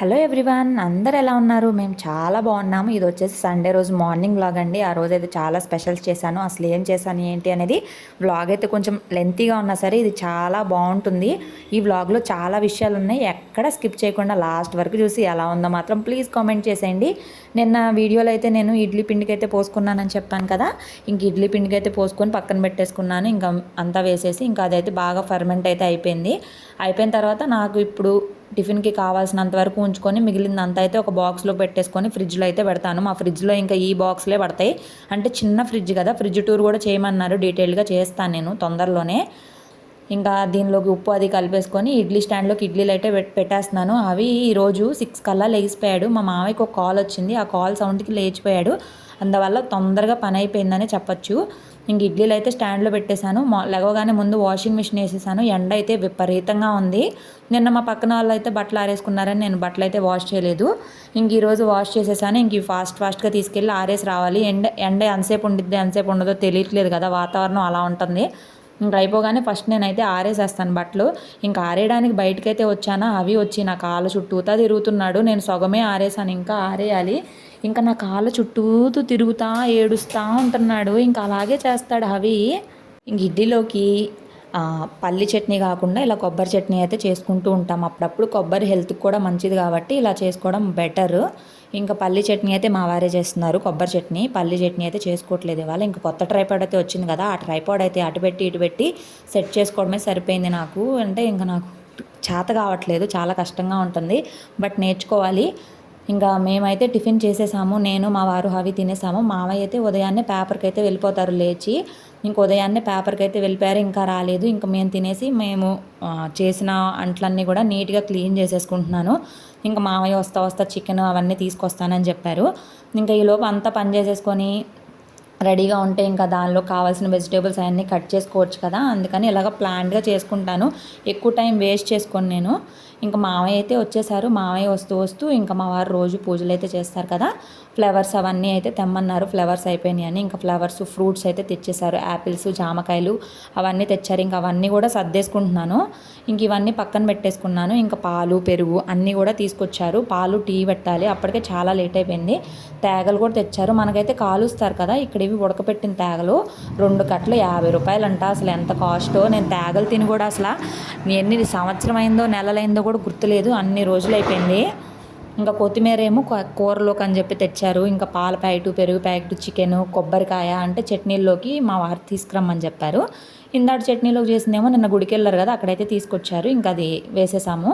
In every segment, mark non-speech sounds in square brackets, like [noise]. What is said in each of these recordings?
Hello everyone అందరు ఎలా ఉన్నారు? మేము చాలా బాగున్నాము. ఇది వచ్చేసి సండే రోజు మార్నింగ్ వ్లాగ్ అండి. ఆ రోజు అయితే చాలా స్పెషల్స్ చేశాను. అసలు ఏం చేశాను ఏంటి అనేది వ్లాగ్ అయితే కొంచెం లెంతీగా ఉన్నా సరే ఇది చాలా బాగుంటుంది. ఈ వ్లాగ్లో చాలా విషయాలు ఉన్నాయి. ఎక్కడ స్కిప్ చేయకుండా లాస్ట్ వరకు చూసి ఎలా ఉందో మాత్రం ప్లీజ్ కామెంట్ చేసేయండి. నిన్న వీడియోలో అయితే నేను ఇడ్లీ పిండికి అయితే పోసుకున్నానని చెప్పాను కదా ఇంక ఇడ్లీ పిండికి అయితే పోసుకొని పక్కన పెట్టేసుకున్నాను. ఇంకా అంతా వేసేసి ఇంకా అదైతే బాగా ఫర్మెంట్ అయితే అయిపోయింది. అయిపోయిన తర్వాత నాకు ఇప్పుడు టిఫిన్కి కావాల్సినంత వరకు ఉంచుకొని మిగిలిందంతా అయితే ఒక బాక్స్లో పెట్టేసుకొని ఫ్రిడ్జ్లో అయితే పెడతాను. మా ఫ్రిడ్జ్లో ఇంకా ఈ బాక్స్లే పడతాయి. అంటే చిన్న ఫ్రిడ్జ్ కదా ఫ్రిడ్జ్ టూర్ కూడా చేయమన్నారు డీటెయిల్గా చేస్తాను నేను తొందరలోనే. ఇంకా దీనిలోకి ఉప్పు అది కలిపేసుకొని ఇడ్లీ స్టాండ్లోకి ఇడ్లీలు అయితే పెట్టేస్తున్నాను. అవి ఈరోజు సిక్స్ కల్లా లేచిపోయాడు. మా మామయ్యకి ఒక కాల్ వచ్చింది. ఆ కాల్ సౌండ్కి లేచిపోయాడు. అందువల్ల తొందరగా పని అయిపోయిందని చెప్పచ్చు. ఇంక ఇడ్లీలు అయితే స్టాండ్లో పెట్టేశాను. లెగవగానే ముందు వాషింగ్ మిషన్ వేసేసాను. ఎండ అయితే విపరీతంగా ఉంది. నిన్న మా పక్కన వాళ్ళు అయితే బట్టలు ఆరేసుకున్నారని నేను బట్టలు అయితే వాష్ చేయలేదు. ఇంక ఈరోజు వాష్ చేసేసాను. ఇంక ఫాస్ట్ ఫాస్ట్గా తీసుకెళ్ళి ఆరేసి రావాలి. ఎండ ఎండ ఎంతసేపు ఉండిద్ది ఎంతసేపు ఉండదో తెలియట్లేదు కదా. వాతావరణం అలా ఉంటుంది. ఇంకా అయిపోగానే ఫస్ట్ నేనైతే ఆరేసేస్తాను బట్టలు. ఇంకా ఆరేయడానికి బయటకైతే వచ్చానా? అవి వచ్చి నా కాళ్ళ చుట్టూతా తిరుగుతున్నాడు. నేను సగమే ఆరేసాను. ఇంకా ఆరేయాలి. ఇంకా నా కాళ్ళ చుట్టూతూ తిరుగుతా ఏడుస్తూ ఉంటున్నాడు. ఇంకా అలాగే చేస్తాడు అవి ఇంక ఇడ్లీలోకి పల్లి చట్నీ కాకుండా ఇలా కొబ్బరి చట్నీ అయితే చేసుకుంటూ ఉంటాం. అప్పుడప్పుడు కొబ్బరి హెల్త్కి కూడా మంచిది కాబట్టి ఇలా చేసుకోవడం బెటర్. ఇంకా పల్లి చట్నీ అయితే మా వారే చేస్తున్నారు. కొబ్బరి చట్నీ పల్లి చట్నీ అయితే చేసుకోవట్లేదు ఇవాళ. ఇంకా కొత్త ట్రైపాడ్ అయితే వచ్చింది కదా ఆ ట్రైపాడ్ అయితే అటు పెట్టి ఇటు పెట్టి సెట్ చేసుకోవడమే సరిపోయింది నాకు. అంటే ఇంకా నాకు చేత కావట్లేదు చాలా కష్టంగా ఉంటుంది. బట్ నేర్చుకోవాలి. ఇంకా మేమైతే టిఫిన్ చేసేసాము నేను మా వారు అవి తినేసాము. మావయ్య అయితే ఉదయాన్నే పేపర్కి అయితే వెళ్ళిపోతారు లేచి. ఇంక ఉదయాన్నే పేపర్కి అయితే వెళ్ళిపోయారు ఇంకా రాలేదు. ఇంకా మేము తినేసి మేము చేసిన అంట్లన్నీ కూడా నీట్గా క్లీన్ చేసేసుకుంటున్నాను. ఇంకా మావయ్య వస్తా వస్తా చికెన్ అవన్నీ తీసుకొస్తానని చెప్పారు. ఇంకా ఈలోపు అంతా పని చేసేసుకొని రెడీగా ఉంటే ఇంకా దానిలో కావాల్సిన వెజిటేబుల్స్ అవన్నీ కట్ చేసుకోవచ్చు కదా. అందుకని ఇలాగ ప్లాన్గా చేసుకుంటాను. ఎక్కువ టైం వేస్ట్ చేసుకొని నేను. ఇంకా మావయ్య అయితే వచ్చేసారు. మామయ్య వస్తూ వస్తూ ఇంకా మా వారు రోజు పూజలు అయితే చేస్తారు కదా. ఫ్లవర్స్ అవన్నీ అయితే తెమ్మన్నారు. ఫ్లవర్స్ అయిపోయినాయి అని ఇంకా ఫ్లవర్స్ ఫ్రూట్స్ అయితే తెచ్చేసారు. యాపిల్స్ జామకాయలు అవన్నీ తెచ్చారు. ఇంకా అవన్నీ కూడా సర్దేసుకుంటున్నాను. ఇంక ఇవన్నీ పక్కన పెట్టేసుకున్నాను. ఇంకా పాలు పెరుగు అన్నీ కూడా తీసుకొచ్చారు. పాలు టీ పెట్టాలి. అప్పటికే చాలా లేట్ అయిపోయింది. తేగలు కూడా తెచ్చారు. మనకైతే కాలుస్తారు కదా. ఇక్కడ ఇవి ఉడకపెట్టిన తేగలు. రెండు కట్టలు యాభై రూపాయలు అంట అసలు ఎంత కాస్టో నేను తేగలు తిని కూడా అసలు ఎన్ని సంవత్సరం అయిందో నెలలైందో కూడా గుర్తులేదు. అన్ని రోజులు అయిపోయింది. ఇంకా కొత్తిమీర ఏమో కూరలోకి అని చెప్పి తెచ్చారు. ఇంకా పాల ప్యాకెట్ పెరుగు ప్యాకెట్ చికెన్ కొబ్బరికాయ అంటే చట్నీల్లోకి మా వారు తీసుకురమ్మని చెప్పారు. ఇందాటి చట్నీలోకి చేసిందేమో నిన్న గుడికి వెళ్ళారు కదా అక్కడైతే తీసుకొచ్చారు. ఇంకా అది వేసేసాము.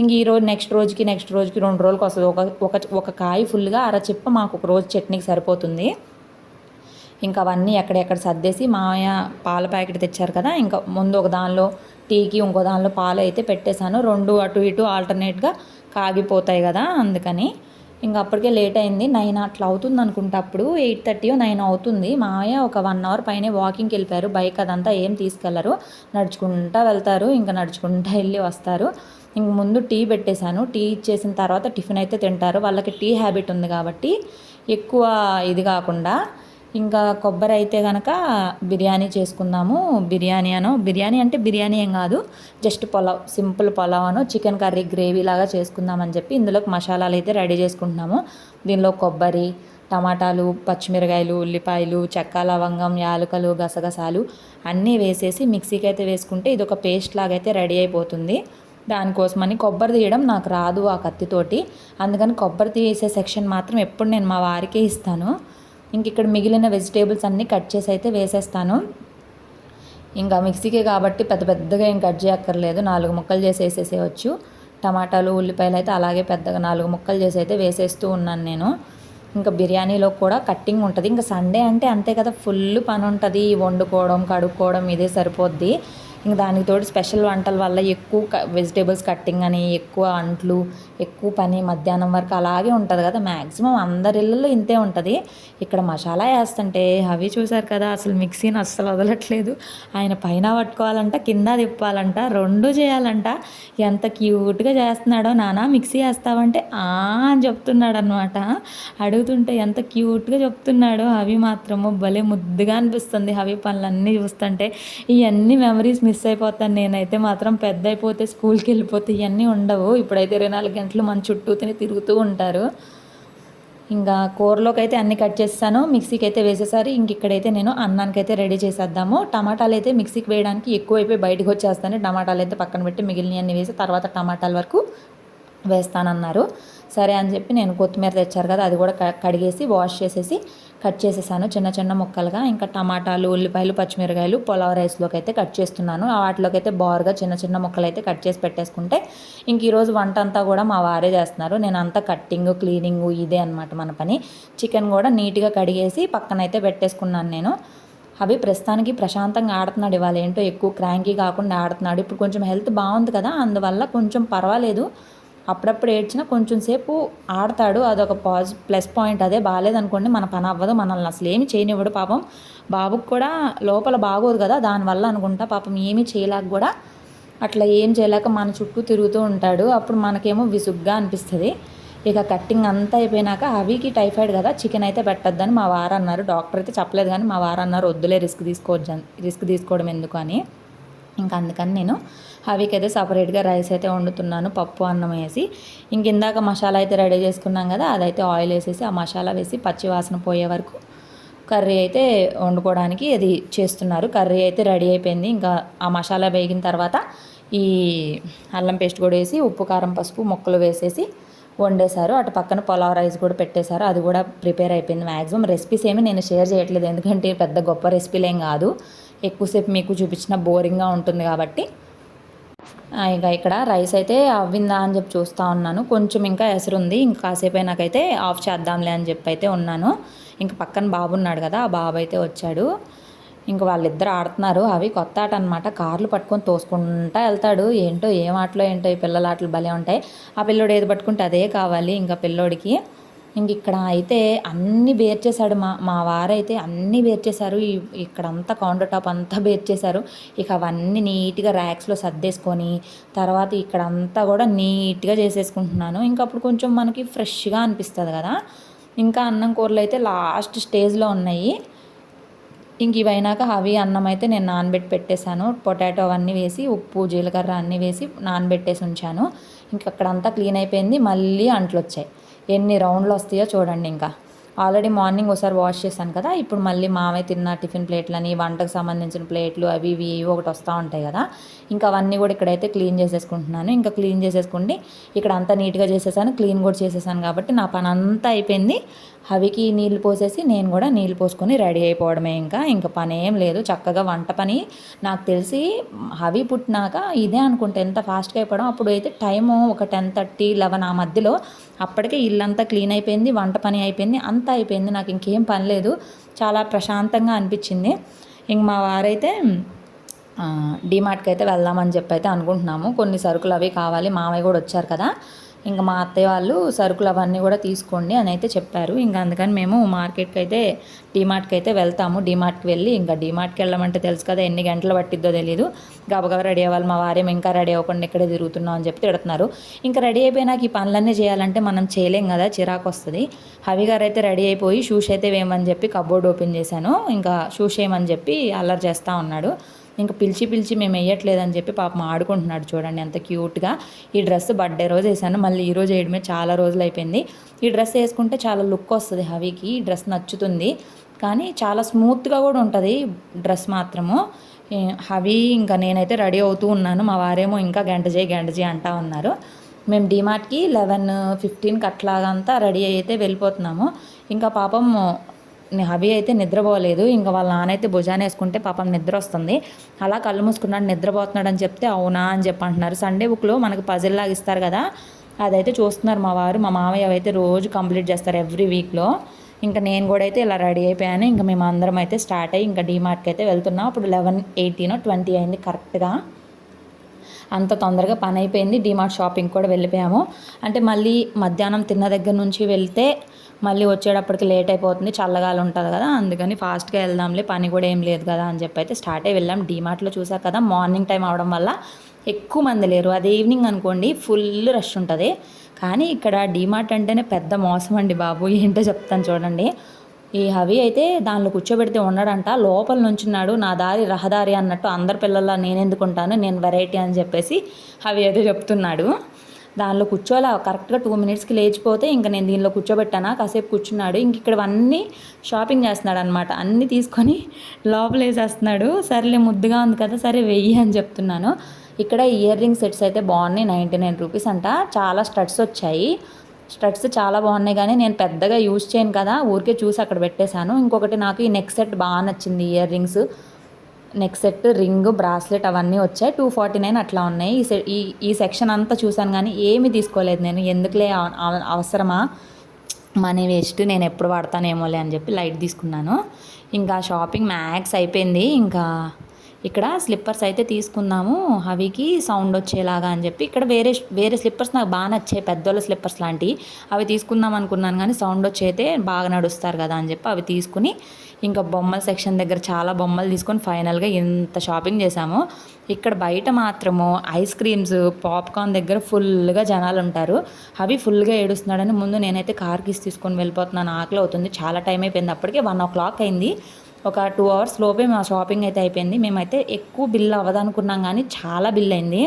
ఇంక ఈ రోజు నెక్స్ట్ రోజుకి నెక్స్ట్ రోజుకి రెండు రోజులకి వస్తుంది. ఒక ఒక ఒక కాయ ఫుల్గా అర చెప్ప మాకు ఒక రోజు చట్నీకి సరిపోతుంది. ఇంకా అవన్నీ ఎక్కడెక్కడ సర్దేసి మామయ్య పాల ప్యాకెట్ తెచ్చారు కదా ఇంకా ముందు ఒక దానిలో టీకి ఇంకో దానిలో పాలు అయితే పెట్టేశాను. రెండు అటు ఇటు ఆల్టర్నేట్గా కాగిపోతాయి కదా అందుకని ఇంకా అప్పటికే లేట్ అయింది. నైన్ అట్లా అవుతుంది అనుకుంటా అప్పుడు. ఎయిట్ థర్టీ నైన్ అవుతుంది. మామయ్య ఒక వన్ అవర్ పైనే వాకింగ్కి వెళ్ళిపోయారు. బైక్ అదంతా ఏం తీసుకెళ్ళరు. నడుచుకుంటా వెళ్తారు. ఇంకా నడుచుకుంటా వెళ్ళి వస్తారు. ఇంక ముందు టీ పెట్టేశాను. టీ ఇచ్చేసిన తర్వాత టిఫిన్ అయితే తింటారు. వాళ్ళకి టీ హ్యాబిట్ ఉంది కాబట్టి ఎక్కువ ఇది కాకుండా ఇంకా కొబ్బరి అయితే కనుక బిర్యానీ చేసుకుందాము. బిర్యానీ అనో బిర్యానీ అంటే బిర్యానీ ఏం కాదు. జస్ట్ పొలావ్ సింపుల్ పొలావ్ అనో చికెన్ కర్రీ గ్రేవీ లాగా చేసుకుందామని చెప్పి ఇందులోకి మసాలాలు అయితే రెడీ చేసుకుంటున్నాము. దీనిలో కొబ్బరి టమాటాలు పచ్చిమిరకాయలు ఉల్లిపాయలు చెక్క లవంగం యాలకలు గసగసాలు అన్నీ వేసేసి మిక్సీకి అయితే వేసుకుంటే ఇది ఒక పేస్ట్ లాగైతే రెడీ అయిపోతుంది. దానికోసమని కొబ్బరి తీయడం నాకు రాదు ఆ కత్తితోటి. అందుకని కొబ్బరి తీసే సెక్షన్ మాత్రం ఎప్పుడు నేను మా వారికే ఇస్తాను. ఇంక ఇక్కడ మిగిలిన వెజిటేబుల్స్ అన్నీ కట్ చేసి అయితే వేసేస్తాను. ఇంకా మిక్సీకే కాబట్టి పెద్ద పెద్దగా ఏం కట్ చేయక్కర్లేదు. నాలుగు ముక్కలు చేసి వేసేసేయచ్చు. టమాటాలు ఉల్లిపాయలు అయితే అలాగే పెద్దగా నాలుగు ముక్కలు చేసి అయితే వేసేస్తూ ఉన్నాను నేను. ఇంకా బిర్యానీలో కూడా కట్టింగ్ ఉంటుంది. ఇంకా సండే అంటే అంతే కదా ఫుల్ పని ఉంటుంది వండుకోవడం కడుక్కోవడం ఇదే సరిపోద్ది. ఇంకా దానికి తోడు స్పెషల్ వంటల వల్ల ఎక్కువ వెజిటేబుల్స్ కట్టింగ్ అని ఎక్కువ అంట్లు ఎక్కువ పని మధ్యాహ్నం వరకు అలాగే ఉంటుంది కదా. మ్యాక్సిమం అందరి ఇళ్ళల్లో ఇంతే ఉంటుంది. ఇక్కడ మసాలా వేస్తుంటే అవి చూసారు కదా అసలు మిక్సీని అస్సలు వదలట్లేదు. ఆయన పైన పట్టుకోవాలంట కింద తిప్పాలంట రెండు చేయాలంట. ఎంత క్యూట్గా చేస్తున్నాడో నానా మిక్సీ వేస్తావంటే ఆ అని చెప్తున్నాడు అనమాట అడుగుతుంటే ఎంత క్యూట్గా చెప్తున్నాడో అవి మాత్రము భలే ముద్దుగా అనిపిస్తుంది. అవి పనులన్నీ చూస్తుంటే ఇవన్నీ మెమరీస్ మిస్ అయిపోతాను. నేనైతే మాత్రం పెద్ద అయిపోతే స్కూల్కి వెళ్ళిపోతే ఇవన్నీ ఉండవు. ఇప్పుడైతే ఇరవై నాలుగు గంటలు మన చుట్టూతోనే తిరుగుతూ ఉంటారు. ఇంకా కూరలోకి అయితే అన్ని కట్ చేస్తాను. మిక్సీకి అయితే వేసేసారి. ఇంక ఇక్కడైతే నేను అన్నానికి అయితే రెడీ చేసేద్దాము. టమాటాలు అయితే మిక్సీకి వేయడానికి ఎక్కువైపోయి బయటకు వచ్చేస్తాను. టమాటాలు అయితే పక్కన పెట్టి మిగిలినవి అన్నీ వేసి తర్వాత టమాటాల వరకు వేస్తానన్నారు. సరే అని చెప్పి నేను కొత్తిమీర తెచ్చారు కదా అది కూడా క- కడిగేసి వాష్ చేసేసి కట్ చేసేసాను. చిన్న చిన్న ముక్కలుగా ఇంకా టమాటాలు ఉల్లిపాయలు పచ్చిమిరకాయలు పులావ్ రైస్లోకి అయితే కట్ చేస్తున్నాను. ఆ వాటిలోకి అయితే బారుగా చిన్న చిన్న ముక్కలు అయితే కట్ చేసి పెట్టేసుకుంటే ఇంక ఈరోజు వంట అంతా కూడా మా వారే చేస్తున్నారు. నేను అంతా కట్టింగ్ క్లీనింగ్ ఇదే అనమాట మన పని. చికెన్ కూడా నీట్గా కడిగేసి పక్కనైతే పెట్టేసుకున్నాను నేను. అవి ప్రస్తుతానికి ప్రశాంతంగా ఆడుతున్నాడు ఇవాళ. ఏంటో ఎక్కువ క్రాంకీ కాకుండా ఆడుతున్నాడు. ఇప్పుడు కొంచెం హెల్త్ బాగుంది కదా అందువల్ల కొంచెం పర్వాలేదు. అప్పుడప్పుడు ఏడ్చినా కొంచెం సేపు ఆడతాడు. అదొక పాజ్ ప్లస్ పాయింట్ అదే. బాగాలేదనుకోండి మన పని అవ్వదు. మనల్ని అసలు ఏమి చేయనివ్వడు పాపం. బాబుకి కూడా లోపల బాగోదు కదా. దానివల్ల అనుకుంటా పాపం ఏమీ చేయలేక కూడా అట్లా ఏం చేయలేక మన చుట్టూ తిరుగుతూ ఉంటాడు. అప్పుడు మనకేమో విసుగ్గా అనిపిస్తుంది. ఇక కట్టింగ్ అంతా అయిపోయినాక అవికి టైఫాయిడ్ కదా. చికెన్ అయితే పెట్టొద్దని మా వారు అన్నారు డాక్టర్ అయితే చెప్పలేదు కానీ మా వారు అన్నారు వద్దులే రిస్క్ తీసుకోవచ్చు రిస్క్ తీసుకోవడం ఎందుకు అని. ఇంకా అందుకని నేను అవికి అయితే సపరేట్గా రైస్ అయితే వండుతున్నాను పప్పు అన్నం వేసి. ఇంక ఇందాక మసాలా అయితే రెడీ చేసుకున్నాం కదా అదైతే ఆయిల్ వేసేసి ఆ మసాలా వేసి పచ్చి వాసన పోయే వరకు కర్రీ అయితే వండుకోవడానికి అది చేస్తున్నారు. కర్రీ అయితే రెడీ అయిపోయింది. ఇంకా ఆ మసాలా వేగిన తర్వాత ఈ అల్లం పేస్ట్ కూడా వేసి ఉప్పు కారం పసుపు ముక్కలు వేసేసి వండేశారు. అటు పక్కన పులావ్ రైస్ కూడా పెట్టేశారు. అది కూడా ప్రిపేర్ అయిపోయింది మ్యాక్సిమం రెసిపీస్ ఏమి నేను షేర్ చేయట్లేదు. ఎందుకంటే పెద్ద గొప్ప రెసిపీలు ఏం కాదు. ఎక్కువసేపు మీకు చూపించిన బోరింగ్గా ఉంటుంది కాబట్టి. ఇక ఇంకా ఇక్కడ రైస్ అయితే అవ్విందా అని చెప్పి చూస్తూ ఉన్నాను. కొంచెం ఇంకా ఎసరు ఉంది ఇంకా కాసేపు నాకైతే ఆఫ్ చేద్దాంలే అని చెప్పి అయితే ఉన్నాను. ఇంకా పక్కన బాబు ఉన్నాడు కదా ఆ బాబు అయితే వచ్చాడు. ఇంకా వాళ్ళిద్దరు ఆడుతున్నారు. అవి కొత్త ఆట అనమాట కార్లు పట్టుకొని తోసుకుంటా వెళ్తాడు. ఏంటో ఏం ఆటలో ఏంటో ఈ పిల్లల ఆటలు భలే ఉంటాయి. ఆ పిల్లోడు ఏది పట్టుకుంటే అదే కావాలి. ఇంకా పిల్లోడికి ఇంక ఇక్కడ అయితే అన్నీ బేర్ చేశాడు మా మా వారైతే అన్నీ బేర్ చేశారు. ఇక్కడ అంతా కౌంటర్ టాప్ అంతా బేర్ చేశారు. ఇక అవన్నీ నీట్గా ర్యాక్స్లో సర్దేసుకొని తర్వాత ఇక్కడ అంతా కూడా నీట్గా చేసేసుకుంటున్నాను. ఇంకా అప్పుడు కొంచెం మనకి ఫ్రెష్గా అనిపిస్తుంది కదా. ఇంకా అన్నం కూరలు అయితే లాస్ట్ స్టేజ్లో ఉన్నాయి. ఇంక ఇవైనాక అవి అన్నం అయితే నేను నానబెట్టి పెట్టేశాను. పొటాటో అవన్నీ వేసి ఉప్పు జీలకర్ర అన్నీ వేసి నానబెట్టేసి ఉంచాను. ఇంక అక్కడంతా క్లీన్ అయిపోయింది. మళ్ళీ అంట్లు వచ్చాయి ఎన్ని రౌండ్లు వస్తాయో చూడండి ఇంకా. ఆల్రెడీ మార్నింగ్ ఒకసారి వాష్ చేశాను కదా ఇప్పుడు మళ్ళీ మావే తిన్న టిఫిన్ ప్లేట్లని వంటకు సంబంధించిన ప్లేట్లు అవి ఇవి ఇవి ఒకటి వస్తూ ఉంటాయి కదా. ఇంకా అవన్నీ కూడా ఇక్కడైతే క్లీన్ చేసేసుకుంటున్నాను. ఇంకా క్లీన్ చేసేసుకుంటే ఇక్కడ అంతా నీట్గా చేసేసాను క్లీన్ కూడా చేసేసాను కాబట్టి నా పని అంతా అయిపోయింది. అవికి నీళ్ళు పోసేసి నేను కూడా నీళ్ళు పోసుకొని రెడీ అయిపోవడమే ఇంకా. ఇంకా పని ఏం లేదు. చక్కగా వంట పని నాకు తెలిసి హవి పుట్టినాక ఇదే అనుకుంటే. ఎంత ఫాస్ట్గా అయిపోవడం. అప్పుడు అయితే టైము ఒక టెన్ థర్టీ లెవెన్ ఆ మధ్యలో అప్పటికే ఇల్లంతా క్లీన్ అయిపోయింది వంట పని అయిపోయింది అంతా అయిపోయింది. నాకు ఇంకేం పని లేదు. చాలా ప్రశాంతంగా అనిపించింది. ఇంక మా వారైతే డిమార్ట్కి అయితే వెళ్దామని చెప్పి అయితే అనుకుంటున్నాము. కొన్ని సరుకులు అవి కావాలి. మామయ్య కూడా వచ్చారు కదా. ఇంకా మా అత్తయ్య వాళ్ళు సరుకులు అవన్నీ కూడా తీసుకోండి అని అయితే చెప్పారు. ఇంకా అందుకని మేము మార్కెట్కి అయితే డిమార్ట్కి అయితే వెళ్తాము. డిమార్ట్కి వెళ్ళి ఇంకా డిమార్ట్కి వెళ్ళమంటే తెలుసు కదా ఎన్ని గంటలు పట్టిద్దో తెలియదు గబగబా రెడీ అవ్వాలి మా వారేం ఇంకా రెడీ అవ్వకుండా ఇక్కడే తిరుగుతున్నాం అని చెప్పి తిడుతున్నారు. ఇంకా రెడీ అయిపోయినాక ఈ పనులన్నీ చేయాలంటే మనం చేయలేం కదా చిరాకు వస్తుంది. హవి గారు అయితే రెడీ అయిపోయి షూస్ అయితే వేయమని చెప్పి కబోర్డ్ ఓపెన్ చేశాను. ఇంకా షూస్ వేయమని చెప్పి అల్లరి చేస్తూ ఉన్నాడు. ఇంకా పిలిచి పిలిచి మేము వేయట్లేదని చెప్పి పాపం ఆడుకుంటున్నాడు చూడండి ఎంత క్యూట్గా. ఈ డ్రెస్ బర్త్డే రోజు వేసాను మళ్ళీ ఈ రోజు వేయడమే చాలా రోజులు అయిపోయింది. ఈ డ్రెస్ వేసుకుంటే చాలా లుక్ వస్తుంది హవీకి. ఈ డ్రెస్ నచ్చుతుంది. కానీ చాలా స్మూత్గా కూడా ఉంటుంది డ్రెస్ మాత్రము. హవి ఇంకా నేనైతే రెడీ అవుతూ ఉన్నాను. మా వారేమో ఇంకా గంట చేయి గంట చేయి అంటా ఉన్నారు. మేము డిమార్ట్కి లెవెన్ ఫిఫ్టీన్కి అట్లాగంతా రెడీ అయితే వెళ్ళిపోతున్నాము. ఇంకా పాపం హబీ అయితే నిద్రపోలేదు. ఇంకా వాళ్ళ నాన్న అయితే భుజాన్ని వేసుకుంటే పాపం నిద్ర వస్తుంది అలా కళ్ళు మూసుకున్నాడు నిద్రపోతున్నాడు అని చెప్తే అవునా అని చెప్పి అంటున్నారు. సండే బుక్లో మనకు పజిల్ లాగా ఇస్తారు కదా అదైతే చూస్తున్నారు మా వారు. మా మామయ్య అయితే రోజు కంప్లీట్ చేస్తారు ఎవ్రీ వీక్లో ఇంకా నేను కూడా అయితే ఇలా రెడీ అయిపోయాను. ఇంకా మేము అందరం అయితే స్టార్ట్ అయ్యి ఇంకా డీమార్ట్కి అయితే వెళ్తున్నాం. అప్పుడు లెవెన్ ఎయిటీన్ ట్వంటీ అయింది కరెక్ట్గా అంత తొందరగా పని అయిపోయింది. డీమార్ట్ షాపింగ్ కూడా వెళ్ళిపోయాము. అంటే మళ్ళీ మధ్యాహ్నం తిన్న దగ్గర నుంచి వెళ్తే మళ్ళీ వచ్చేటప్పటికి లేట్ అయిపోతుంది చల్లగాలి ఉంటుంది కదా అందుకని ఫాస్ట్గా వెళ్దాంలే పని కూడా ఏం లేదు కదా అని చెప్పి అయితే స్టార్ట్ అయ్యి వెళ్ళాం. డిమార్ట్లో చూసాక కదా మార్నింగ్ టైం అవడం వల్ల ఎక్కువ మంది లేరు. అది ఈవినింగ్ అనుకోండి ఫుల్ రష్ ఉంటుంది. కానీ ఇక్కడ డిమార్ట్ అంటేనే పెద్ద మోసం అండి బాబు ఏంటో చెప్తాను చూడండి. ఈ హవి అయితే దానిలో కూర్చోబెడితే ఉన్నాడంట లోపల నుంచున్నాడు నా దారి రహదారి అన్నట్టు అందరి పిల్లల్లో నేను ఎందుకుంటాను నేను వెరైటీ అని చెప్పేసి హవి అయితే చెప్తున్నాడు. దానిలో కూర్చోలే కరెక్ట్గా టూ మినిట్స్కి లేచిపోతే ఇంకా నేను దీనిలో కూర్చోబెట్టానా? కాసేపు కూర్చున్నాడు. ఇంక ఇక్కడ అన్నీ షాపింగ్ చేస్తున్నాడు అనమాట అన్నీ తీసుకొని లోపల వేసేస్తున్నాడు. సరేలే ముద్దుగా ఉంది కదా సరే వెయ్యి అని చెప్తున్నాను. ఇక్కడ ఇయర్ రింగ్ సెట్స్ అయితే బాగున్నాయి. నైంటీ నైన్ రూపీస్ అంట. చాలా స్టడ్స్ వచ్చాయి. స్టడ్స్ చాలా బాగున్నాయి కానీ నేను పెద్దగా యూజ్ చేయను కదా. ఊరికే చూసి అక్కడ పెట్టేశాను. ఇంకొకటి నాకు ఈ నెక్ సెట్ బాగా నచ్చింది earrings neck set ring bracelet అవన్నీ వచ్చాయి. టూ ఫార్టీ నైన్ అట్లా ఉన్నాయి. ఈ సె ఈ ఈ సెక్షన్ అంతా చూశాను కానీ ఏమీ తీసుకోలేదు నేను. ఎందుకులే అవసరమా? మనీ వేస్ట్ నేను ఎప్పుడు వాడతానేమోలే అని చెప్పి లైట్ తీసుకున్నాను. ఇంకా షాపింగ్ మ్యాక్స్ అయిపోయింది. ఇంకా ఇక్కడ స్లిప్పర్స్ అయితే తీసుకుందాము. అవికి సౌండ్ వచ్చేలాగా అని చెప్పి ఇక్కడ వేరే వేరే స్లిప్పర్స్ నాకు బాగా నచ్చాయి. పెద్దోళ్ళ స్లిప్పర్స్ లాంటివి. అవి తీసుకుందాం అనుకున్నాను కానీ సౌండ్ వచ్చైతే బాగా నడుస్తారు కదా అని చెప్పి అవి తీసుకుని ఇంకా బొమ్మల సెక్షన్ దగ్గర చాలా బొమ్మలు తీసుకొని ఫైనల్గా ఇంత షాపింగ్ చేశాము. ఇక్కడ బయట మాత్రము ఐస్ క్రీమ్స్ పాప్కార్న్ దగ్గర ఫుల్గా జనాలు ఉంటారు. అవి ఫుల్గా ఏడుస్తున్నాడని ముందు నేనైతే కార్ కీస్ తీసుకొని వెళ్ళిపోతున్నాను. ఆకలి అవుతుంది. చాలా టైం అయిపోయింది. అప్పటికే వన్ ఓ క్లాక్ అయింది. ఒక టూ అవర్స్ లోపే మా షాపింగ్ అయితే అయిపోయింది. మేమైతే ఎక్కువ బిల్ అవ్వదనుకున్నాం కానీ చాలా బిల్ అయింది.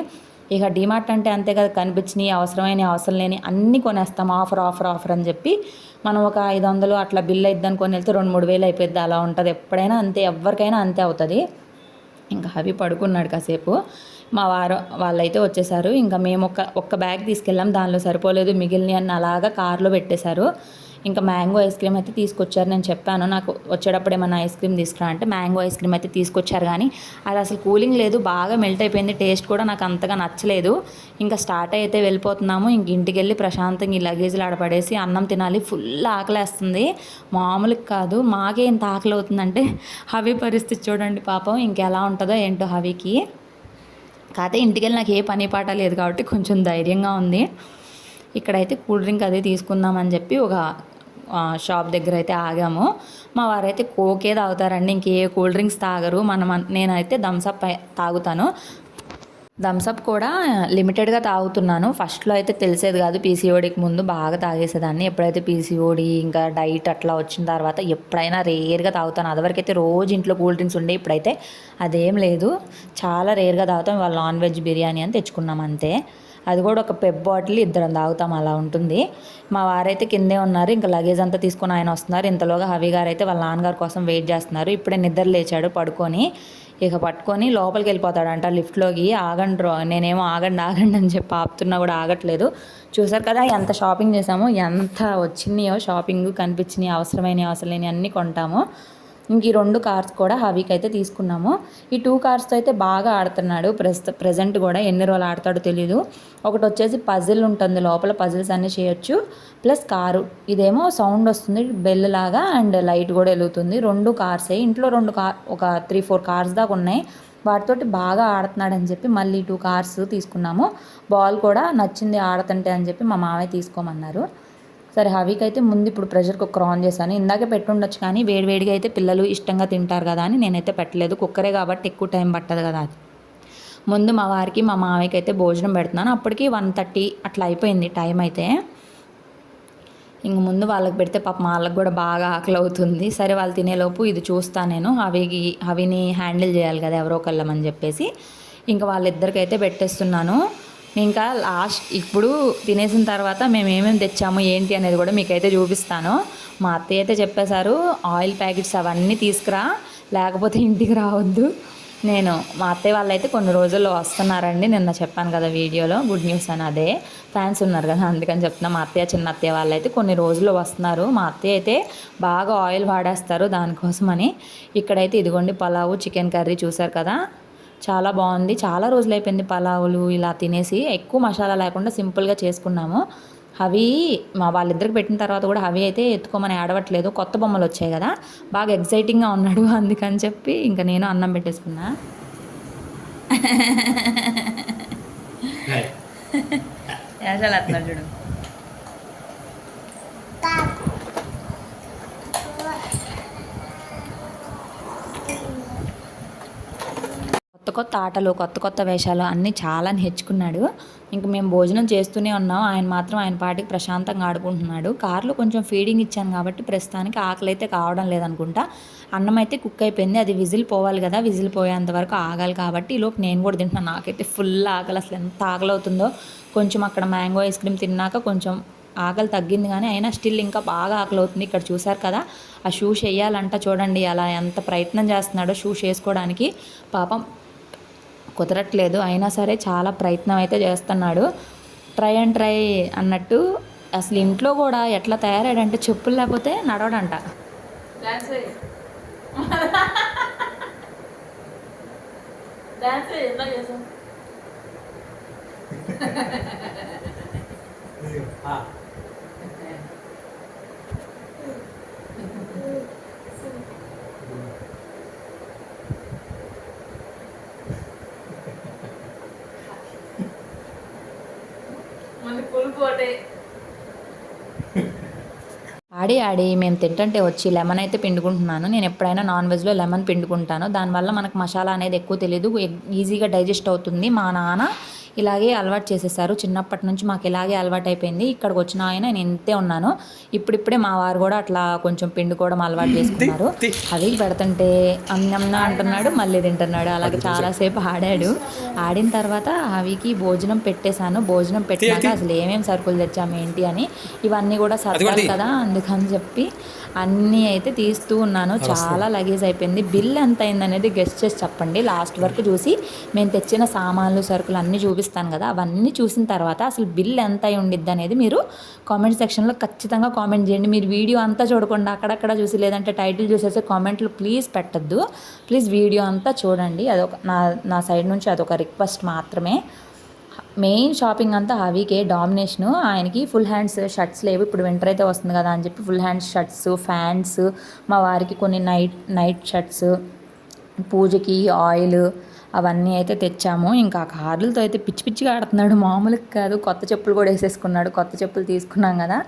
ఇక డిమార్ట్ అంటే అంతే కదా కనిపించినాయి అవసరమైన అవసరం లేని అన్నీ కొనేస్తాం. ఆఫర్ ఆఫర్ ఆఫర్ అని చెప్పి మనం ఒక ఐదు వందలు అట్లా బిల్ అయిద్దని కొని వెళ్తే రెండు మూడు వేలు అయిపోద్ది అలా ఉంటుంది. ఎప్పుడైనా అంతే ఎవరికైనా అంతే అవుతుంది. ఇంకా అవి పడుకున్నాడు కాసేపు. మా వారు వాళ్ళైతే వచ్చేసారు. ఇంకా మేము ఒక ఒక్క బ్యాగ్ తీసుకెళ్ళాం. దానిలో సరిపోలేదు మిగిలిన అన్ని అలాగా కార్లో పెట్టేశారు. ఇంకా మ్యాంగో ఐస్ క్రీమ్ అయితే తీసుకొచ్చారు నేను చెప్పాను. నాకు వచ్చేటప్పుడు ఏమైనా ఐస్ క్రీమ్ తీసుకురా అంటే మ్యాంగో ఐస్ క్రీమ్ అయితే తీసుకొచ్చారు కానీ అది అసలు కూలింగ్ లేదు బాగా మెల్ట్ అయిపోయింది. టేస్ట్ కూడా నాకు అంతగా నచ్చలేదు. ఇంకా స్టార్ట్ అయితే వెళ్ళిపోతున్నాము. ఇంక ఇంటికి వెళ్ళి ప్రశాంతంగా ఈ లగేజ్లు ఆడపడేసి అన్నం తినాలి. ఫుల్ ఆకలేస్తుంది. మామూలుగా కాదు. మాకే ఇంత ఆకలి అవుతుందంటే హవి పరిస్థితి చూడండి పాపం. ఇంకెలా ఉంటుందో ఏంటో హవికి. కాకపోతే ఇంటికి వెళ్ళి నాకు ఏ పని పాట లేదు కాబట్టి కొంచెం ధైర్యంగా ఉంది. ఇక్కడైతే కూల్ డ్రింక్ అదే తీసుకుందామని చెప్పి ఒక షాప్ దగ్గర అయితే ఆగాము. మా వారైతే కోకే తాగుతారండి ఇంకే కూల్ డ్రింక్స్ తాగరు. మనం నేనైతే థమ్సప్ తాగుతాను. థమ్సప్ కూడా లిమిటెడ్గా తాగుతున్నాను. ఫస్ట్లో అయితే తెలిసేది కాదు పీసీఓడికి ముందు బాగా తాగేసేదాన్ని. ఎప్పుడైతే పీసీఓడి ఇంకా డైట్ అట్లా వచ్చిన తర్వాత ఎప్పుడైనా రేర్గా తాగుతాను. అదివరకైతే రోజు ఇంట్లో కూల్ డ్రింక్స్ ఉండే ఇప్పుడైతే అదేం లేదు. చాలా రేర్గా తాగుతాం. వాళ్ళు నాన్ వెజ్ బిర్యానీ అని తెచ్చుకున్నాం అంతే. అది కూడా ఒక పెప్ బాటిల్ ఇద్దరం తాగుతాం అలా ఉంటుంది. మా వారైతే కిందే ఉన్నారు ఇంకా లగేజ్ అంతా తీసుకుని ఆయన వస్తున్నారు. ఇంతలోగా హవి గారు అయితే వాళ్ళ నాన్నగారి కోసం వెయిట్ చేస్తున్నారు. ఇప్పుడే నిద్ర లేచాడు పడుకొని ఇక పట్టుకొని లోపలికి వెళ్ళిపోతాడంట లిఫ్ట్లోకి. ఆగండి రో నేనేమో ఆగండి ఆగండి అని చెప్పి ఆపుతున్నా కూడా ఆగట్లేదు. చూసారు కదా ఎంత షాపింగ్ చేసామో ఎంత వచ్చినాయో షాపింగ్ కనిపించినాయి అవసరమైన అవసరం లేని అన్నీ కొంటాము. ఇంక ఈ రెండు కార్స్ కూడా హవీకి అయితే తీసుకున్నాము. ఈ టూ కార్స్తో అయితే బాగా ఆడుతున్నాడు. ప్రస్తుత ప్రజెంట్ కూడా ఎన్ని రోజులు ఆడతాడో తెలీదు. ఒకటి వచ్చేసి పజిల్ ఉంటుంది. లోపల పజిల్స్ అన్నీ చేయొచ్చు. Plus car. ఇదేమో సౌండ్ వస్తుంది. బెల్ లాగా అండ్ లైట్ కూడా వెలుగుతుంది. రెండు కార్సే. ఇంట్లో రెండు కార్ ఒక త్రీ ఫోర్ కార్స్ దాకా ఉన్నాయి. వాటితోటి బాగా ఆడుతున్నాడని చెప్పి మళ్ళీ టూ కార్స్ తీసుకున్నాము. బాల్ కూడా నచ్చింది ఆడుతుంటే అని చెప్పి మా మామయ్య తీసుకోమన్నారు. సరే హవీకి అయితే ముందు ఇప్పుడు ప్రెషర్ కుక్కర్ ఆన్ చేశాను. ఇందాకే పెట్టుండొచ్చు కానీ వేడివేడిగా అయితే పిల్లలు ఇష్టంగా తింటారు కదా అని నేనైతే పెట్టలేదు. కుక్కరే కాబట్టి ఎక్కువ టైం పట్టదు కదా అది. ముందు మా వారికి మా మామయ్యకి అయితే భోజనం పెడుతున్నాను. అప్పటికి వన్ థర్టీ అట్లా అయిపోయింది టైం అయితే. ఇంక ముందు వాళ్ళకి పెడితే పాప వాళ్ళకి కూడా బాగా ఆకలి అవుతుంది. సరే వాళ్ళు తినేలోపు ఇది చూస్తాను నేను. అవికి అవిని హ్యాండిల్ చేయాలి కదా ఎవరో కళ్ళమని చెప్పేసి. ఇంకా వాళ్ళిద్దరికైతే పెట్టేస్తున్నాను. ఇంకా లాస్ట్ ఇప్పుడు తినేసిన తర్వాత మేము ఏమేమి తెచ్చాము ఏంటి అనేది కూడా మీకైతే చూపిస్తాను. మా అత్తయ్య అయితే చెప్పేశారు ఆయిల్ ప్యాకెట్స్ అవన్నీ తీసుకురా లేకపోతే ఇంటికి రావద్దు. నేను మా అత్తయ్య వాళ్ళైతే కొన్ని రోజుల్లో వస్తున్నారండి నిన్న చెప్పాను కదా వీడియోలో గుడ్ న్యూస్ అని అదే. ఫ్యాన్స్ ఉన్నారు కదా అందుకని చెప్తున్నా మా అత్తయ్య చిన్న అత్తయ్య వాళ్ళైతే కొన్ని రోజుల్లో వస్తున్నారు. మా అత్తయ్య అయితే బాగా ఆయిల్ వాడేస్తారు దానికోసమని. ఇక్కడైతే ఇదిగోండి పలావు చికెన్ కర్రీ చూసారు కదా. చాలా బాగుంది. చాలా రోజులు అయిపోయింది పలావులు ఇలా తినేసి. ఎక్కువ మసాలా లేకుండా సింపుల్గా చేసుకున్నాము. అవి మా వాళ్ళిద్దరికి పెట్టిన తర్వాత కూడా అవి అయితే ఎత్తుకోమని ఆడవట్లేదు కొత్త బొమ్మలు వచ్చాయి కదా. బాగా ఎగ్జైటింగ్గా ఉన్నాడు [laughs] అందుకని చెప్పి ఇంకా నేను అన్నం పెట్టేసుకున్నా. యాసలు అట్లా చూడు. కొత్త కొత్త ఆటలు కొత్త కొత్త వేషాలు అన్నీ చాలా నేర్చుకున్నాడు ఇంక మేము భోజనం చేస్తూనే ఉన్నాం. ఆయన మాత్రం ఆయన పాటికి ప్రశాంతంగా ఆడుకుంటున్నాడు. కార్లో కొంచెం ఫీడింగ్ ఇచ్చాను కాబట్టి ప్రస్తుతానికి ఆకలి అయితే కావడం లేదనుకుంటా. అన్నం అయితే కుక్ అయిపోయింది. అది విజిల్ పోవాలి కదా విజిల్ పోయేంత వరకు ఆగాలి కాబట్టి ఈలోపు నేను కూడా తింటున్నాను నాకైతే ఫుల్ ఆకలి అసలు. ఎంత ఆకలి అవుతుందో కొంచెం అక్కడ మ్యాంగో ఐస్ క్రీమ్ తిన్నాక కొంచెం ఆకలి తగ్గింది కానీ అయినా స్టిల్ ఇంకా బాగా ఆకలి అవుతుంది ఇక్కడ చూసారు కదా ఆ షూస్ వేయాలంట చూడండి అలా ఎంత ప్రయత్నం చేస్తున్నాడో షూస్ వేసుకోవడానికి పాపం కుదరట్లేదు. అయినా సరే చాలా ప్రయత్నం అయితే చేస్తున్నాడు. ట్రై అండ్ ట్రై అన్నట్టు అసలు ఇంట్లో కూడా ఎట్లా తయారాడంటే చెప్పులు లేకపోతే నడవడంట. డాన్స్ [laughs] డాన్స్ ఎలా చేసాం మళ్ళీ పులుపు ఒకటే ఆడి ఆడి మేము తింటుంటే వచ్చి లెమన్ అయితే పిండుకుంటున్నాను. నేను ఎప్పుడైనా నాన్ వెజ్లో లెమన్ పిండుకుంటాను. దానివల్ల మనకు మసాలా అనేది ఎక్కువ తెలియదు ఈజీగా డైజెస్ట్ అవుతుంది. మా నాన్న ఇలాగే అలవాటు చేసేసారు. చిన్నప్పటి నుంచి మాకు ఇలాగే అలవాటు అయిపోయింది ఇక్కడికి వచ్చిన ఆయన నేను ఇంతే ఉన్నాను. ఇప్పుడిప్పుడే మా వారు కూడా అట్లా కొంచెం పిండుకోవడం అలవాటు చేసుకున్నారు. అవి పెడుతుంటే అన్నం అంటున్నాడు మళ్ళీ తింటున్నాడు. అలాగే చాలాసేపు ఆడాడు. ఆడిన తర్వాత అవికి భోజనం పెట్టేశాను. భోజనం పెట్టాక అసలు ఏమేమి సరుకులు తెచ్చాము ఏంటి అని ఇవన్నీ కూడా సర్దాలి కదా అందుకని చెప్పి అన్నీ అయితే తీస్తూ ఉన్నాను. చాలా లగేజ్ అయిపోయింది. బిల్ ఎంత అయింది అనేది గెస్ట్ చేసి చెప్పండి. లాస్ట్ వరకు చూసి మేము తెచ్చిన సామాన్లు సరుకులు అన్నీ చూపిస్తాను కదా. అవన్నీ చూసిన తర్వాత అసలు బిల్ ఎంత అయి ఉండిద్ది అనేది మీరు కామెంట్ సెక్షన్లో ఖచ్చితంగా కామెంట్ చేయండి. మీరు వీడియో అంతా చూడకుండా అక్కడక్కడ చూసి లేదంటే టైటిల్ చూసేసి కామెంట్లు ప్లీజ్ పెట్టద్దు. ప్లీజ్ వీడియో అంతా చూడండి. అదొక నా నా సైడ్ నుంచి అదొక రిక్వెస్ట్ మాత్రమే. మెయిన్ షాపింగ్ అంతా హవీకే డామినేషన్. ఆయనకి ఫుల్ హ్యాండ్స్ షర్ట్స్ లేవు. ఇప్పుడు వింటర్ అయితే వస్తుంది కదా అని చెప్పి ఫుల్ హ్యాండ్స్ షర్ట్స్ ఫ్యాంట్స్ మా వారికి కొన్ని నైట్ నైట్ షర్ట్స్ పూజకి ఆయిల్ అవన్నీ అయితే తెచ్చాము. ఇంకా ఆ కార్లతో అయితే పిచ్చి పిచ్చిగా ఆడుతున్నాడు. మామూలుగా కాదు. కొత్త చెప్పులు కూడా వేసేసుకున్నాడు. కొత్త చెప్పులు తీసుకున్నాం కదా.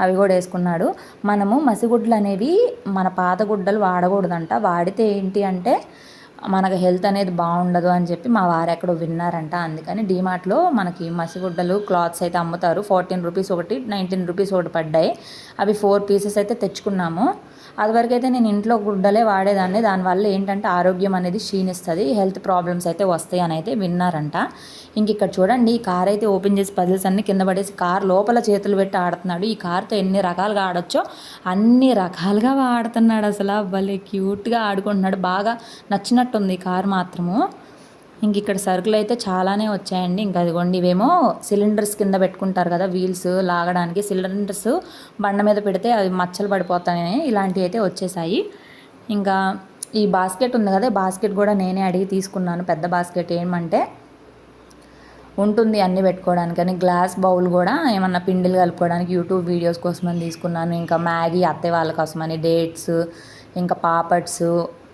అవి కూడా వేసుకున్నాడు. మనము మసిగుడ్లు అనేవి మన పాత గుడ్డలు వాడకూడదంట. వాడితే ఏంటి అంటే మనకు హెల్త్ అనేది బాగుండదు అని చెప్పి మా వారు ఎక్కడో విన్నారంట. అందుకని డీమార్ట్లో మనకి మసిగుడ్డలు క్లాత్స్ అయితే అమ్ముతారు. ఫోర్టీన్ రూపీస్ ఒకటి నైన్టీన్ రూపీస్ ఒకటి పడ్డాయి. అవి ఫోర్ పీసెస్ అయితే తెచ్చుకున్నాము. అదివరకైతే నేను ఇంట్లో గుడ్డలే వాడేదాన్ని. దానివల్ల ఏంటంటే ఆరోగ్యం అనేది క్షీణిస్తుంది. హెల్త్ ప్రాబ్లమ్స్ అయితే వస్తాయి అని అయితే విన్నారంట. ఇంక ఇక్కడ చూడండి ఈ కార్ అయితే ఓపెన్ చేసి పజిల్స్ అన్ని కింద పడేసి కార్ లోపల చేతులు పెట్టి ఆడుతున్నాడు. ఈ కార్తో ఎన్ని రకాలుగా ఆడొచ్చో అన్ని రకాలుగా ఆడుతున్నాడు అసలు. భలే క్యూట్గా ఆడుకుంటున్నాడు. బాగా నచ్చినట్టుంది ఈ కార్ మాత్రము. ఇంక ఇక్కడ సరుకులు అయితే చాలానే వచ్చాయండి. ఇంకా అదిగోండి ఇవేమో సిలిండర్స్ కింద పెట్టుకుంటారు కదా వీల్స్ లాగడానికి. సిలిండర్స్ బండ మీద పెడితే అవి మచ్చలు పడిపోతాయని ఇలాంటివి అయితే వచ్చేసాయి. ఇంకా ఈ బాస్కెట్ ఉంది కదా బాస్కెట్ కూడా నేనే అడిగి తీసుకున్నాను. పెద్ద బాస్కెట్ ఏమంటే ఉంటుంది అన్నీ పెట్టుకోవడానికి. అని గ్లాస్ బౌల్ కూడా ఏమన్నా పిండిలు కలుపుకోవడానికి యూట్యూబ్ వీడియోస్ కోసమని తీసుకున్నాను. ఇంకా మ్యాగీ అత్తయ్య వాళ్ళ కోసమని డేట్స్ ఇంకా papads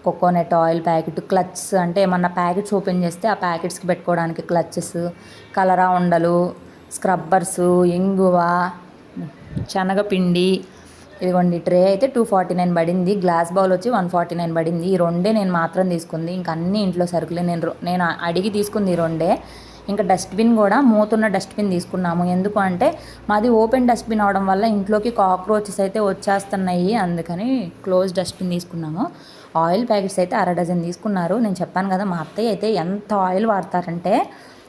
coconut oil packet clutches అంటే ఏమన్నా ప్యాకెట్స్ ఓపెన్ చేస్తే ఆ ప్యాకెట్స్కి పెట్టుకోవడానికి క్లచ్చెస్ కలరా ఉండలు స్క్రబ్బర్స్ ఇంగువ శనగపిండి ఇదిగోండి ట్రే అయితే టూ ఫార్టీ నైన్ పడింది. గ్లాస్ బౌల్ వచ్చి వన్ ఫార్టీ నైన్ పడింది. ఈ రెండే నేను మాత్రం తీసుకుంది. ఇంకా అన్ని ఇంట్లో సరుకులే నేను నేను అడిగి తీసుకుంది ఈ రెండే. ఇంకా డస్ట్బిన్ కూడా మూతున్న డస్ట్బిన్ తీసుకున్నాము. ఎందుకు అంటే మాది ఓపెన్ డస్ట్బిన్ అవడం వల్ల ఇంట్లోకి కాక్రోచెస్ అయితే వచ్చేస్తున్నాయి. అందుకని క్లోజ్ డస్ట్బిన్ తీసుకున్నాము. ఆయిల్ ప్యాకెట్స్ అయితే అర డజన్ తీసుకున్నారు. నేను చెప్పాను కదా మా అత్తయ్య అయితే ఎంత ఆయిల్ వాడతారంటే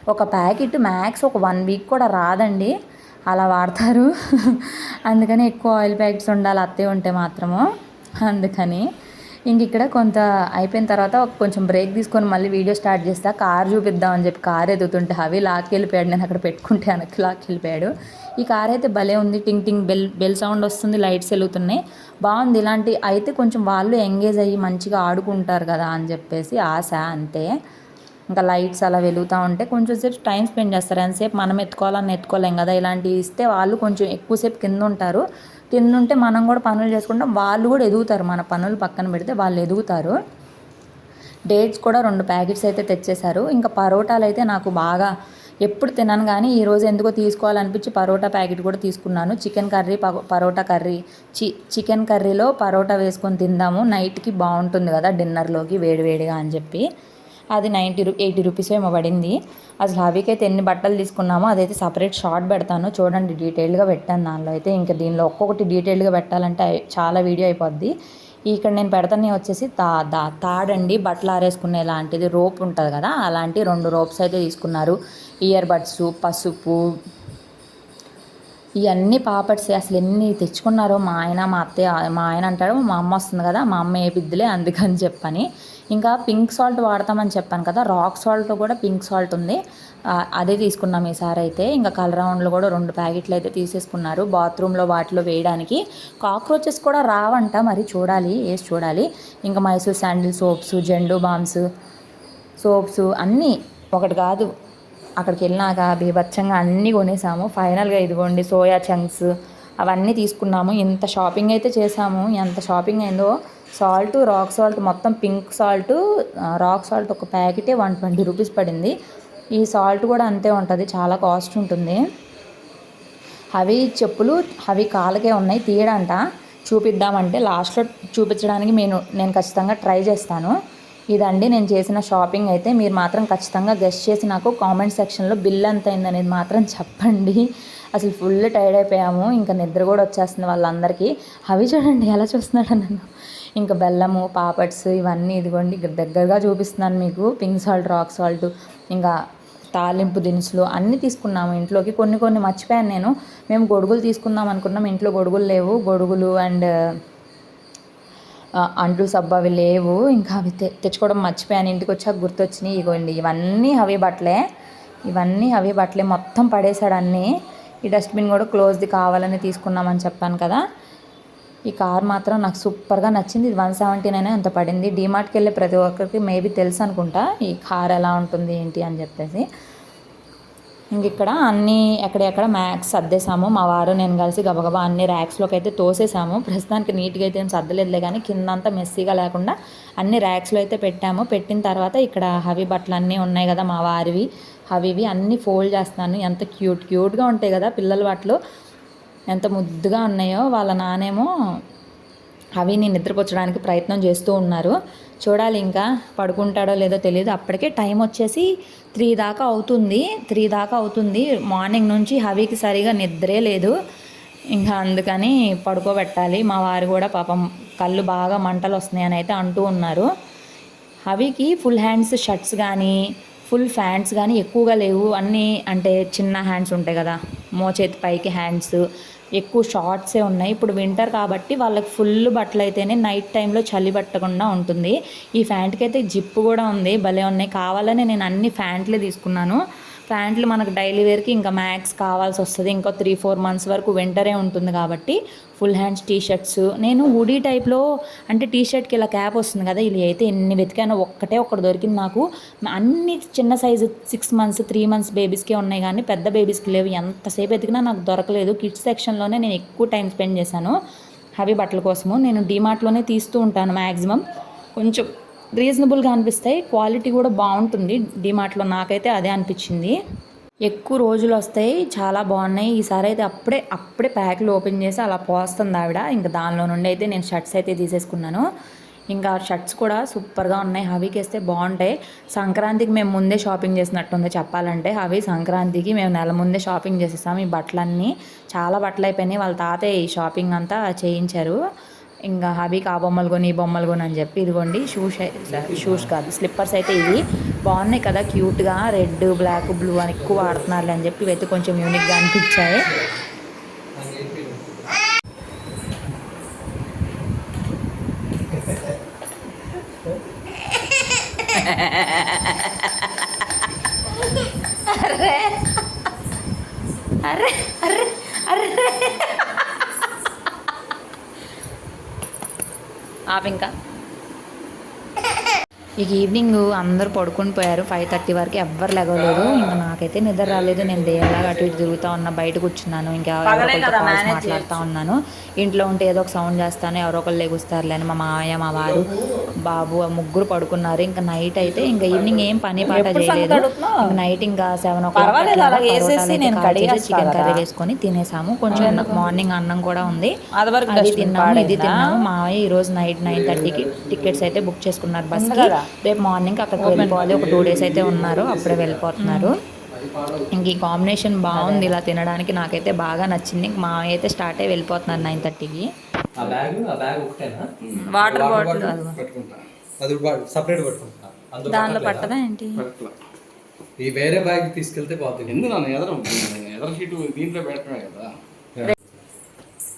ఒక ప్యాకెట్ మ్యాక్స్ ఒక వన్ వీక్ కూడా రాదండి. అలా వాడతారు. [laughs] అందుకని ఎక్కువ ఆయిల్ ప్యాకెట్స్ ఉండాలి అత్తయ్య ఉంటే మాత్రము. అందుకని ఇంక ఇక్కడ కొంత అయిపోయిన తర్వాత ఒక కొంచెం బ్రేక్ తీసుకొని మళ్ళీ వీడియో స్టార్ట్ చేస్తా. కార్ చూపిద్దాం అని చెప్పి కార్ ఎదుగుతుంటే అవి లాక్కి వెళ్ళిపోయాడు నేను అక్కడ పెట్టుకుంటే వెనక్కి లాక్కి వెళ్ళిపోయాడు ఈ కార్ అయితే భలే ఉంది. Ting ting bell bell sound వస్తుంది లైట్స్ వెలుగుతున్నాయి. బాగుంది. ఇలాంటి అయితే కొంచెం వాళ్ళు ఎంగేజ్ అయ్యి మంచిగా ఆడుకుంటారు కదా అని చెప్పేసి ఆశ అంతే. ఇంకా లైట్స్ అలా వెలుగుతూ ఉంటే కొంచెం సేపు టైం స్పెండ్ చేస్తారు. ఎంతసేపు మనం ఎత్తుకోవాలని ఎత్తుకోలేం కదా. ఇలాంటివి ఇస్తే వాళ్ళు కొంచెం ఎక్కువసేపు కింద ఉంటారు. తిన్నుంటే మనం కూడా పనులు చేసుకుంటాం. వాళ్ళు కూడా ఎదుగుతారు. మన పనులు పక్కన పెడితే వాళ్ళు ఎదుగుతారు. డేట్స్ కూడా రెండు ప్యాకెట్స్ అయితే తెచ్చేశారు. ఇంకా పరోటాలు అయితే నాకు బాగా ఎప్పుడు తినను కానీ ఈరోజు ఎందుకో తీసుకోవాలనిపించి పరోటా ప్యాకెట్ కూడా తీసుకున్నాను. చికెన్ కర్రీ ప- పరోటా కర్రీ చి చికెన్ కర్రీలో పరోటా వేసుకొని తిందాము. నైట్కి బాగుంటుంది కదా డిన్నర్లోకి వేడివేడిగా అని చెప్పి. అది నైంటీ రూ ఎయిటీ రూపీస్ ఏమో పడింది. అసలు హవీకి అయితే ఎన్ని బట్టలు తీసుకున్నామో అదైతే సపరేట్ షార్ట్ పెడతాను. చూడండి డీటెయిల్గా పెట్టాను దానిలో అయితే. ఇంకా దీనిలో ఒక్కొక్కటి డీటెయిల్గా పెట్టాలంటే చాలా వీడియో అయిపోద్ది. ఇక్కడ నేను పెడతానే వచ్చేసి తా దా తాడండి బట్టలు ఆరేసుకునే లాంటిది రోప్ ఉంటుంది కదా అలాంటి రెండు రోప్స్ అయితే తీసుకున్నారు. ఇయర్ బడ్స్ పసుపు ఇవన్నీ పాపడ్స్. అసలు ఎన్ని తెచ్చుకున్నారో మా ఆయన మా అత్తయ్య మా ఆయన అంటాడు మా అమ్మ వస్తుంది కదా మా అమ్మ ఏ బిద్దులే అందుకని చెప్పని. ఇంకా పింక్ సాల్ట్ వాడతామని చెప్పాను కదా రాక్ సాల్ట్ కూడా పింక్ సాల్ట్ ఉంది. అదే తీసుకున్నాం ఈసారి అయితే. ఇంకా కలరౌండ్లు కూడా రెండు ప్యాకెట్లు అయితే తీసేసుకున్నారు బాత్రూంలో వాటిలో వేయడానికి. కాక్రోచెస్ కూడా రావంట మరి చూడాలి వేసి చూడాలి. ఇంకా Mysore sandal soaps Zandu balms soaps అన్నీ ఒకటి కాదు అక్కడికి వెళ్ళినాక బీభత్సంగా అన్నీ కొనేసాము. ఫైనల్గా ఇదిగోండి సోయా చంక్స్ అవన్నీ తీసుకున్నాము. ఇంత షాపింగ్ అయితే చేసాము. ఎంత షాపింగ్ అయిందో సాల్ట్ రాక్ సాల్ట్ మొత్తం పింక్ సాల్ట్ రాక్ సాల్ట్ ఒక ప్యాకెటే వన్ ట్వంటీ రూపీస్ పడింది. ఈ సాల్ట్ కూడా అంతే ఉంటుంది చాలా కాస్ట్ ఉంటుంది. అవి చెప్పులు అవి కాళ్ళకే ఉన్నాయి తీయడంట. చూపిద్దామంటే లాస్ట్లో చూపించడానికి నేను నేను ఖచ్చితంగా ట్రై చేస్తాను. ఇదండి నేను చేసిన షాపింగ్ అయితే మీరు మాత్రం ఖచ్చితంగా గెస్ట్ చేసి నాకు కామెంట్ సెక్షన్లో బిల్ ఎంత అయిందనేది మాత్రం చెప్పండి. అసలు ఫుల్ టైర్డ్ అయిపోయాము ఇంకా నిద్ర కూడా వచ్చేస్తుంది వాళ్ళందరికీ. అవి చూడండి ఎలా చూస్తున్నాడు నన్ను. ఇంకా బెల్లము పాపడ్స్ ఇవన్నీ ఇదిగోండి ఇక్కడ దగ్గరగా చూపిస్తున్నాను మీకు. పింక్ సాల్ట్ రాక్ సాల్ట్ ఇంకా తాలింపు దినుసులు అన్నీ తీసుకున్నాము ఇంట్లోకి. కొన్ని కొన్ని మర్చిపోయాను నేను. మేము గొడుగులు తీసుకుందాం అనుకున్నాం. ఇంట్లో గొడుగులు లేవు. గొడుగులు అండ్ అంట్లు సబ్బు అవి లేవు. ఇంకా అవి తె తెచ్చుకోవడం మర్చిపోయాను. ఇంటికి వచ్చాక గుర్తొచ్చినాయి. ఇగోండి ఇవన్నీ అవి బట్టలే. ఇవన్నీ అవి బట్టలే. మొత్తం పడేశాడు అన్నీ. ఈ డస్ట్బిన్ కూడా క్లోజ్ది కావాలని తీసుకున్నామని చెప్పాను కదా. ఈ కార్ మాత్రం నాకు సూపర్గా నచ్చింది. ఇది వన్ సెవెంటీ నైన్ అంత పడింది. డీమార్ట్కి వెళ్ళే ప్రతి ఒక్కరికి మేబీ తెలుసు అనుకుంటా ఈ కార్ ఎలా ఉంటుంది ఏంటి అని చెప్పేసి. ఇంక ఇక్కడ అన్నీ ఎక్కడెక్కడ మ్యాక్స్ సర్దేశాము. మా వారు నేను కలిసి గబగబా అన్ని ర్యాక్స్లోకి అయితే తోసేసాము ప్రస్తుతానికి నీట్గా అయితే ఏం సర్దలేదులే కానీ కిందంతా మెస్సీగా లేకుండా అన్ని ర్యాక్స్లో అయితే పెట్టాము. పెట్టిన తర్వాత ఇక్కడ హవి బట్టలు అన్నీ ఉన్నాయి కదా మా వారివి హవివి అన్నీ ఫోల్డ్ చేస్తాను ఎంత క్యూట్ క్యూట్గా ఉంటాయి కదా పిల్లల బట్టలు. ఎంత ముద్దుగా ఉన్నాయో వాళ్ళ నానేమో అవి నేను నిద్రపుచ్చడానికి ప్రయత్నం చేస్తూ ఉన్నారు. చూడాలి ఇంకా పడుకుంటాడో లేదో తెలియదు. అప్పటికే టైం వచ్చేసి త్రీ దాకా అవుతుంది. త్రీ దాకా అవుతుంది. మార్నింగ్ నుంచి హవీకి సరిగా నిద్రే లేదు. ఇంకా అందుకని పడుకోబెట్టాలి. మా వారు కూడా పాపం కళ్ళు బాగా మంటలు వస్తున్నాయని అయితే అంటూ ఉన్నారు. హవికి ఫుల్ హ్యాండ్స్ షర్ట్స్ కానీ ఫుల్ ఫ్యాంట్స్ కానీ ఎక్కువగా లేవు. అన్నీ అంటే చిన్న హ్యాండ్స్ ఉంటాయి కదా. మోచేతి పైకి హ్యాండ్స్ ఎక్కువ షార్ట్సే ఉన్నాయి. ఇప్పుడు వింటర్ కాబట్టి వాళ్ళకి ఫుల్ బట్టలు అయితేనే నైట్ టైంలో చలి పట్టకుండా ఉంటుంది. ఈ ఫ్యాంట్కి అయితే జిప్పు కూడా ఉంది. భలే ఉన్నాయి. కావాలని నేను అన్ని ఫ్యాంట్లే తీసుకున్నాను. ప్యాంట్లు మనకు డైలీ వేర్కి ఇంకా మ్యాక్స్ కావాల్సి వస్తుంది. ఇంకో త్రీ ఫోర్ మంత్స్ వరకు వింటరే ఉంటుంది కాబట్టి ఫుల్ హ్యాండ్స్ టీ షర్ట్స్ నేను హుడీ టైప్లో అంటే టీ షర్ట్కి ఇలా క్యాప్ వస్తుంది కదా ఇది అయితే ఎన్ని వెతికానో ఒక్కటే ఒక్కటి దొరికింది నాకు. అన్ని చిన్న size six months three months బేబీస్కే ఉన్నాయి కానీ పెద్ద బేబీస్కి లేవు. ఎంతసేపు వెతికినా నాకు దొరకలేదు. కిడ్స్ సెక్షన్లోనే నేను ఎక్కువ టైం స్పెండ్ చేశాను. హెవీ బట్టల కోసము. నేను డీమార్ట్లోనే తీస్తూ ఉంటాను మ్యాక్సిమం కొంచెం రీజనబుల్గా అనిపిస్తాయి. క్వాలిటీ కూడా బాగుంటుంది. డిమార్ట్లో నాకైతే అదే అనిపించింది. ఎక్కువ రోజులు వస్తాయి. చాలా బాగున్నాయి. ఈసారి అయితే అప్పుడే అప్పుడే ప్యాక్లు ఓపెన్ చేసి అలా పోస్తుంది ఆవిడ. ఇంకా దానిలో నుండి అయితే నేను షర్ట్స్ అయితే తీసేసుకున్నాను. ఇంకా షర్ట్స్ కూడా సూపర్గా ఉన్నాయి. హవీకి వేస్తే బాగుంటాయి. సంక్రాంతికి మేము ముందే షాపింగ్ చేసినట్టుంది చెప్పాలంటే. హవి సంక్రాంతికి మేము నెల ముందే షాపింగ్ చేసేసాం ఈ బట్టలన్నీ. చాలా బట్టలు అయిపోయినాయి. వాళ్ళ తాతయ్య ఈ షాపింగ్ అంతా చేయించారు. ఇంకా హబీకి ఆ బొమ్మలు కొని ఈ బొమ్మలు కొని అని చెప్పి ఇదిగోండి షూస్ షూస్ కాదు స్లిప్పర్స్ అయితే ఇవి. బాగున్నాయి కదా క్యూట్గా రెడ్ బ్లాక్ బ్లూ అని ఎక్కువ వాడుతున్నారు అని చెప్పి ఇవైతే కొంచెం యూనిక్గా అనిపించాయి. అరే అరే అరే అరే. ఆవింక ఇంకా ఈవినింగ్ అందరూ పడుకొని పోయారు. ఫైవ్ థర్టీ వరకు ఎవ్వరు లెగవలేదు ఇంకా నాకైతే నిద్ర రాలేదు. నేను దేవులాగా అటు ఇటు తిరుగుతూ ఉన్నా బయట కూర్చున్నాను. ఇంకా మాట్లాడుతూ ఉన్నాను. ఇంట్లో ఉంటే ఏదో ఒక సౌండ్ చేస్తాను. ఎవరో ఒకరు లెగుస్తారులే అని మా మామయ్య మా వారు బాబు ఆ ముగ్గురు పడుకున్నారు. ఇంకా నైట్ అయితే ఇంకా ఈవినింగ్ ఏం పని పాట చేయలేదు. నైట్ ఇంకా సెవెన్ ఓ చికెన్ కర్రీ వేసుకొని తినేసాము. కొంచెం మార్నింగ్ అన్నం కూడా ఉంది. అది తిన్నాము ఇది తిన్నాము. మావయ్య ఈ రోజు నైట్ నైన్ థర్టీకి టికెట్స్ అయితే బుక్ చేసుకున్నారు బస్కి రేపు మార్నింగ్ అక్కడికి వెళ్ళిపోవాలి. ఒక టూ డేస్ అయితే ఉన్నారు. అప్పుడే వెళ్ళిపోతున్నారు. ఇంక ఈ కాంబినేషన్ బాగుంది ఇలా తినడానికి. నాకైతే బాగా నచ్చింది. ఇంక మా అయితే స్టార్ట్ అయ్యి వెళ్ళిపోతున్నారు నైన్ థర్టీకి. ఆ బ్యాగ్ ఆ బ్యాగ్ ఒకటేనా? వాటర్ బాటిల్ పెట్టుకుంటా. అది సపరేట్ పెట్టుకుంటా. అందులో దానిలో? పట్టదా ఏంటి? ఈ వేరే బ్యాగ్ తీసుకెళ్తే పోతుంది ఎందుకు నన్ను ఎదర? ఎదర దీంట్లో పెట్టడమే కదా.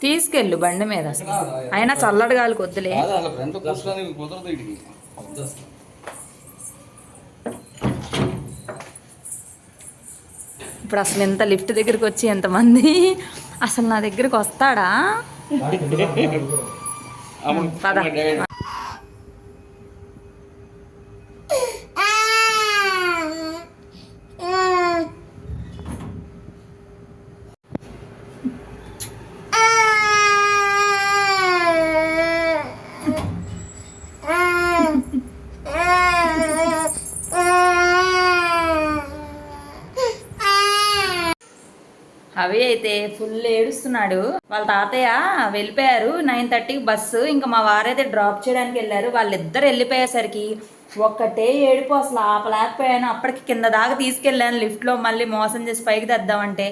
తీసుకెళ్ళు బండి మీద అసలు. అయినా చల్లటి గాలికి వద్దులే. కాదు అలా ఫ్రంట్ కూర్చోడానికి కుదరదు ఇప్పుడు అసలు ఎంత లిఫ్ట్ దగ్గరికి వచ్చి ఎంతమంది? అసలు నా దగ్గరికి వస్తాడా? పద. అయితే ఫుల్ ఏడుస్తున్నాడు. వాళ్ళ తాతయ్య వెళ్ళిపోయారు. నైన్ థర్టీకి బస్సు ఇంకా మా వారైతే డ్రాప్ చేయడానికి వెళ్ళారు. వాళ్ళిద్దరు వెళ్ళిపోయేసరికి ఒక్కటే ఏడుపు అసలు ఆపలేకపోయాను. అప్పటికి కింద దాకా తీసుకెళ్ళాను. లిఫ్ట్లో మళ్ళీ మోసం చేసి పైకి తెద్దామంటే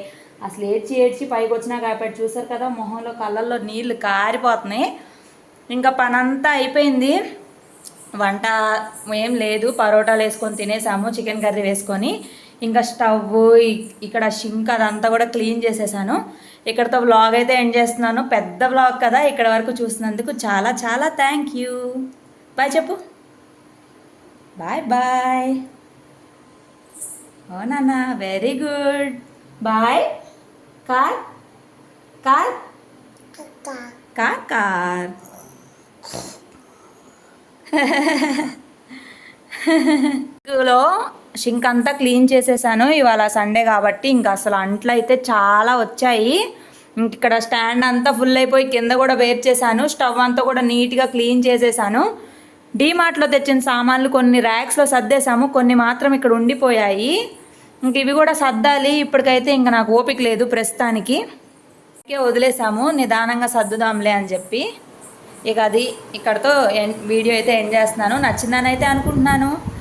అసలు ఏడ్చి ఏడ్చి పైకి వచ్చినా కాబట్టి చూసారు కదా మొహంలో కళ్ళల్లో నీళ్ళు కారిపోతున్నాయి. ఇంకా పనంతా అయిపోయింది. వంట ఏం లేదు. పరోటాలు వేసుకొని తినేసాము. చికెన్ కర్రీ వేసుకొని. ఇంకా స్టవ్ ఇక్కడ షింక్ అదంతా కూడా క్లీన్ చేసేసాను. ఇక్కడతో వ్లాగ్ అయితే ఎండ్ చేస్తున్నాను. పెద్ద వ్లాగ్ కదా ఇక్కడ వరకు చూసినందుకు చాలా చాలా థ్యాంక్ యూ బాయ్ చెప్పు. బాయ్ బాయ్ ఓ నాన్న very good boy car? Car? Car car [laughs] లో షింక్ అంతా క్లీన్ చేసేసాను. ఇవాళ సండే కాబట్టి ఇంకా అసలు అంట్లు అయితే చాలా వచ్చాయి. ఇక్కడ స్టాండ్ అంతా ఫుల్ అయిపోయి కింద కూడా వేర్ చేశాను. స్టవ్ అంతా కూడా నీట్గా క్లీన్ చేసేసాను. డీమార్ట్లో తెచ్చిన సామాన్లు కొన్ని ర్యాక్స్లో సర్దేశాము. కొన్ని మాత్రం ఇక్కడ ఉండిపోయాయి. ఇంక ఇవి కూడా సర్దాలి. ఇప్పటికైతే ఇంకా నాకు ఓపిక లేదు ప్రస్తుతానికి. వదిలేసాము. నిదానంగా సర్దుదాంలే అని చెప్పి. ఇక అది ఇక్కడతో ఎన్- వీడియో అయితే ఎండ్ చేస్తున్నాను. నచ్చిందని అయితే అనుకుంటున్నాను.